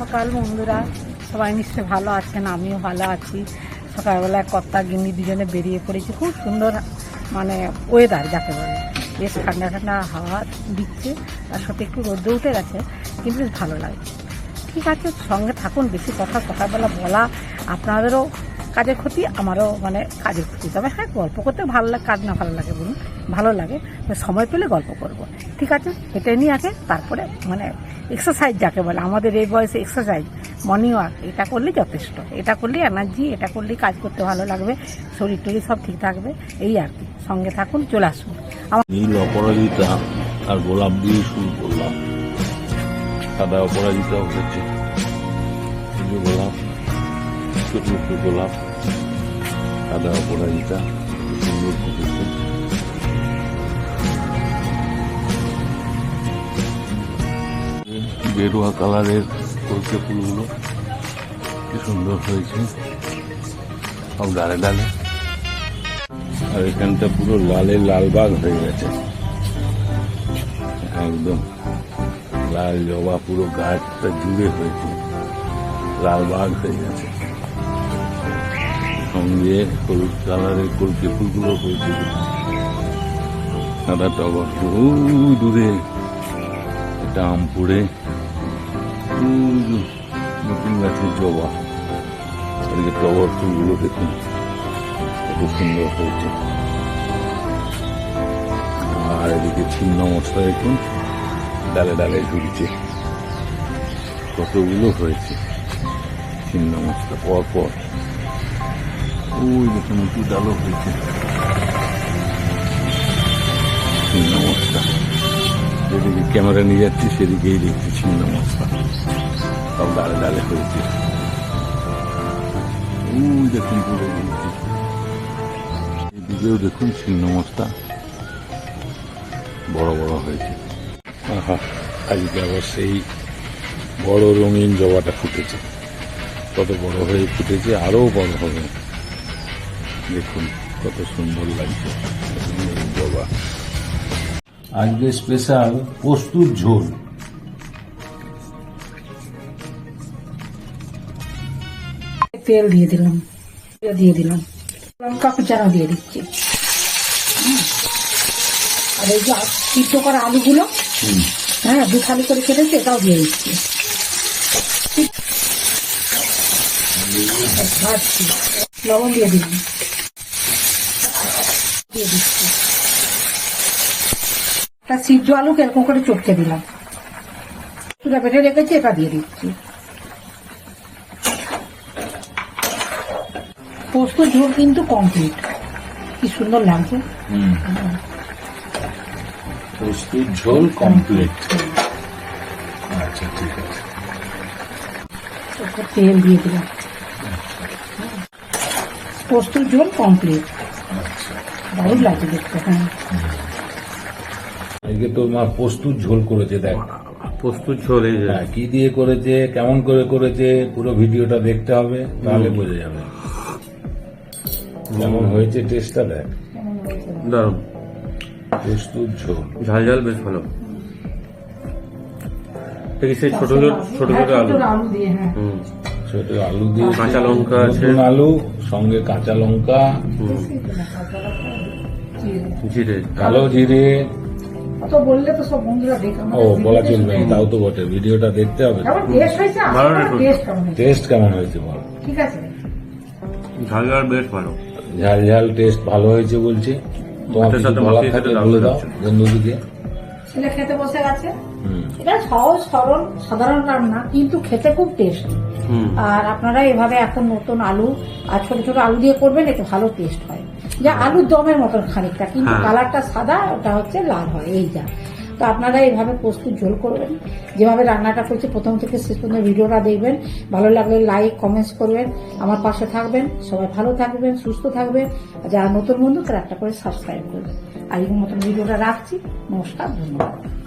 সকাল বন্ধুরা, সবাই নিশ্চয় ভালো আছেন, আমিও ভালো আছি। সকালবেলায় কর্তা গিন্নি দুজনে বেরিয়ে পড়েছি, খুব সুন্দর মানে ওয়েদার যাকে বলে। বেশ ঠান্ডা ঠান্ডা হাওয়া দিচ্ছে, তার সাথে একটু রোদ্দে উঠে গেছে, কিন্তু বেশ ভালো লাগছে। ঠিক আছে, সঙ্গে থাকুন, বেশি কথা সকালবেলা বলা আপনাদেরও কাজের ক্ষতি, আমারও মানে কাজের ক্ষতি। তবে হ্যাঁ গল্প করতে ভালো লাগে কাজ না ভালো লাগে বলুন, ভালো লাগে। সময় পেলে গল্প করব। ঠিক আছে? হেঁটে নিয়ে আছে তারপরে মানে এক্সারসাইজ যাকে বলে, আমাদের এই বয়সে এক্সারসাইজ মর্নিং ওয়াক এটা করলেই যথেষ্ট। এটা করলেই এনার্জি এটা করলেই কাজ করতে ভালো লাগবে, শরীর টরীর সব ঠিক থাকবে, এই আর কি। সঙ্গে থাকুন, চলে আসুন। নীল অপরাজিতা আর গোলাপ দিয়ে শুরু করলাম। সাদা অপরাজিতা যে গোলাপ গোলাপ। সাদা অপরাজিতা সুন্দর ফুটেছে গেরুয়া কালারের কলকে ফুলগুলো কি সুন্দর হয়েছে। সব ডালে ডালে। আর এখানটা পুরো লালে লালবাগ হয়ে গেছে। একদম লাল জবা পুরো গাছটা জুড়ে হয়েছে। লালবাগ হয়ে গেছে। সঙ্গে হলুদ কালারের কলকে ফুলগুলো হয়েছে। সাদা টগর। দূরে। এটা ওই যে নতুন গাছের জবা। এদিকে টগর ফুলগুলো দেখুন। কত সুন্দর হয়েছে। আর এদিকে ছিন্ন মশলা দেখুন। ডালে ডালে ঝুলছে। কতগুলো হয়েছে। ছিন্ন মশলা। পর পর ওই দেখুন উঁচু ডালও হয়েছে মশলা যেদিকে ক্যামেরা নিয়ে যাচ্ছি সেদিকেই ছিন্ন মশলা সব ডালে ডালে হয়েছে ওই দেখুন পুরো এদিকেও দেখুন ছিন্ন মশলা বড় বড় হয়েছে আহা আজকে আবার সেই বড় রঙিন জবাটা ফুটেছে কত বড় হয়ে ফুটেছে আরও বড় হবে দেখুন কত সুন্দর লাগছে। আজকে স্পেশাল প্রস্তুত ঝোল। তেল দিয়ে দিলাম দিয়ে দিলাম লঙ্কা কুচানো দিয়ে দিচ্ছি। আর এই যে সিদ্ধ করা আলুগুলো হ্যাঁ দু থালি করে কেটেছি এটাও দিয়ে দিচ্ছি। লবণ দিয়ে দিলাম। দিয়ে দিচ্ছি। একটা সিদ্ধ আলুকে এরকম করে চটকে দিলাম। চুলা পেটে রেখেছি এটা দিয়ে দিচ্ছি। পোস্ত ঝোল কিন্তু কমপ্লিট কি সুন্দর লাগছে। প্রস্তুত ঝোল কমপ্লিট আচ্ছা ঠিক আছে। তেল দিয়ে দিলাম। পোস্ত ঝোল কমপ্লিট আচ্ছা দারুণ লাগছে দেখতে হ্যাঁ। আজকে তো মা প্রস্তুত ঝোল করেছে দেখ। প্রস্তুত ঝোল হ্যাঁ, কি দিয়ে করেছে কেমন করে করেছে পুরো ভিডিওটা দেখতে হবে তাহলে বোঝা যাবে। কেমন হয়েছে টেস্টটা দেখ। দারুণ। প্রস্তুত ঝোল। ঝাল ঝাল বেশ ভালো। দেখি সেই ছোট ছোট ছোট ছোট হ্যাঁ, আলু। আলু দিয়ে হ্যাঁ। হুম। ছোট আলু দিয়ে কাঁচা লঙ্কা আছে। আলু সঙ্গে কাঁচা লঙ্কা। জিরে কালো জিরে অত বললে তো সব বন্ধুরা দেখে ও বলা চলবে তাও তো বটে ভিডিওটা দেখতে হবে। টেস্ট হয়েছে ভালো দেখুন। টেস্ট কেমন হয়েছে? টেস্ট কেমন হয়েছে বল। ঠিক আছে। ঝাল ঝাল বেশ ভালো। ঝাল ঝাল টেস্ট ভালো হয়েছে বলছে। তোমার সাথে বলে দাও লাগছে। বন্ধুদিকে। ছেলে খেতে বসে গেছে। হুম। এটা সহজ সরল সাধারণ রান্না কিন্তু খেতে খুব টেস্ট হুম। আর আপনারা এভাবে এখন নতুন আলু আর ছোট ছোট আলু দিয়ে করবেন এতে ভালো টেস্ট হয়। যা আলুর দমের মতন খানিকটা কিন্তু হ্যাঁ। কালারটা সাদা ওটা হচ্ছে লাল হয় এই যা। তো আপনারা এইভাবে প্রস্তুত ঝোল করবেন। যেভাবে রান্নাটা করছে প্রথম থেকে শেষ পর্যন্ত ভিডিওটা দেখবেন। ভালো লাগলে লাইক কমেন্টস করবেন। আমার পাশে থাকবেন। সবাই ভালো থাকবেন সুস্থ থাকবেন। আর যারা নতুন বন্ধু তারা একটা করে সাবস্ক্রাইব করবেন। আর এই মতন ভিডিওটা রাখছি। নমস্কার ধন্যবাদ।